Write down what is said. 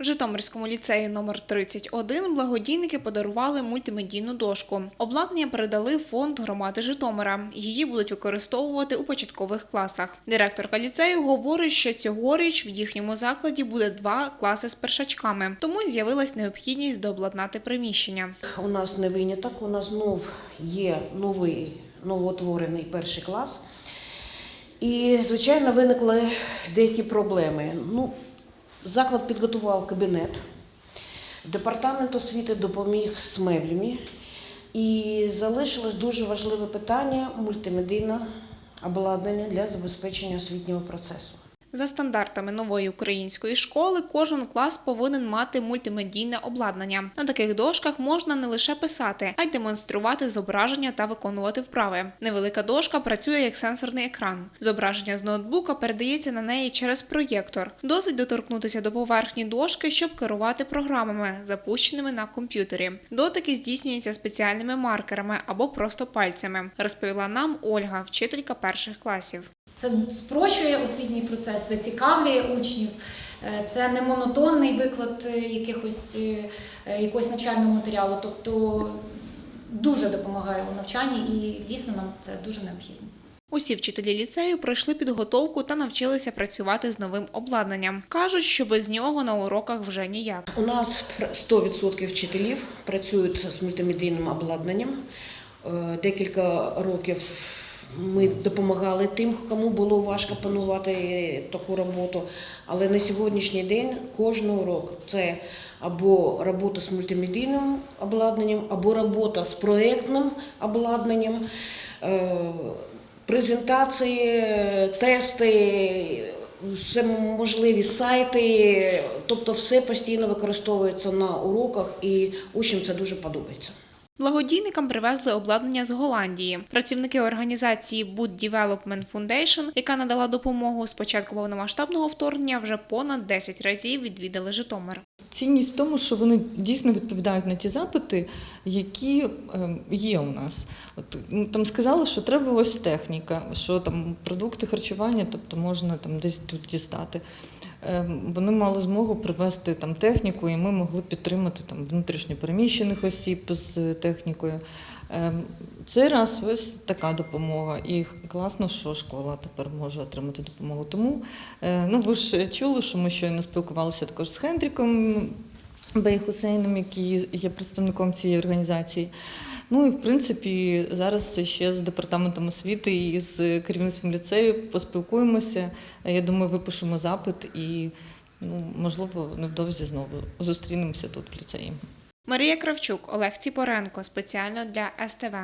В Житомирському ліцеї номер 31 благодійники подарували мультимедійну дошку. Обладнання передали фонд громади Житомира. Її будуть використовувати у початкових класах. Директорка ліцею говорить, що цьогоріч в їхньому закладі буде два класи з першачками, тому з'явилась необхідність дообладнати приміщення. У нас не виняток, у нас знов є новий новоутворений перший клас. І, звичайно, виникли деякі проблеми. Ну, заклад підготував кабінет, департамент освіти допоміг з меблями. І залишилось дуже важливе питання мультимедійне обладнання для забезпечення освітнього процесу. За стандартами нової української школи, кожен клас повинен мати мультимедійне обладнання. На таких дошках можна не лише писати, а й демонструвати зображення та виконувати вправи. Невелика дошка працює як сенсорний екран. Зображення з ноутбука передається на неї через проєктор. Досить доторкнутися до поверхні дошки, щоб керувати програмами, запущеними на комп'ютері. Дотики здійснюються спеціальними маркерами або просто пальцями, розповіла нам Ольга, вчителька перших класів. Це спрощує освітній процес, зацікавлює учнів. Е, Це не монотонний виклад е, якихось, е, якогось навчального матеріалу, тобто дуже допомагає у навчанні і дійсно нам це дуже необхідно. Усі вчителі ліцею пройшли підготовку та навчилися працювати з новим обладнанням. кажуть, що без нього на уроках вже ніяк. У нас 100% вчителів працюють з мультимедійним обладнанням. Декілька років ми допомагали тим, кому було важко панувати таку роботу. Але на сьогоднішній день кожен урок це або робота з мультимедійним обладнанням, або робота з проєктним обладнанням, е, презентації, тести все можливі сайти, тобто все постійно використовується на уроках, і учням це дуже подобається. Благодійникам привезли обладнання з Голландії. Працівники організації Boot Development Foundation, яка надала допомогу з початку повномасштабного вторгнення, вже понад 10 разів відвідали Житомир. Цінність в тому, що вони дійсно відповідають на ті запити, які е, є у нас. От ну, там сказали, що треба ось техніка, що там продукти харчування, тобто можна там десь тут дістати. Е, Вони мали змогу привезти там техніку, і ми могли підтримати там внутрішньопереміщених осіб з технікою. Е, Цей раз ось така допомога, і класно, що школа тепер може отримати допомогу. Тому е, ну ви ж чули, що ми щойно спілкувалися також з Хендріком Бейхусейном, який є представником цієї організації. Ну і в принципі зараз ще з департаментом освіти і з керівництвом ліцею поспілкуємося. Я думаю, випишемо запит і ну можливо невдовзі знову зустрінемося тут в ліцеї. Марія Кравчук, Олег Ціпоренко спеціально для СТВ.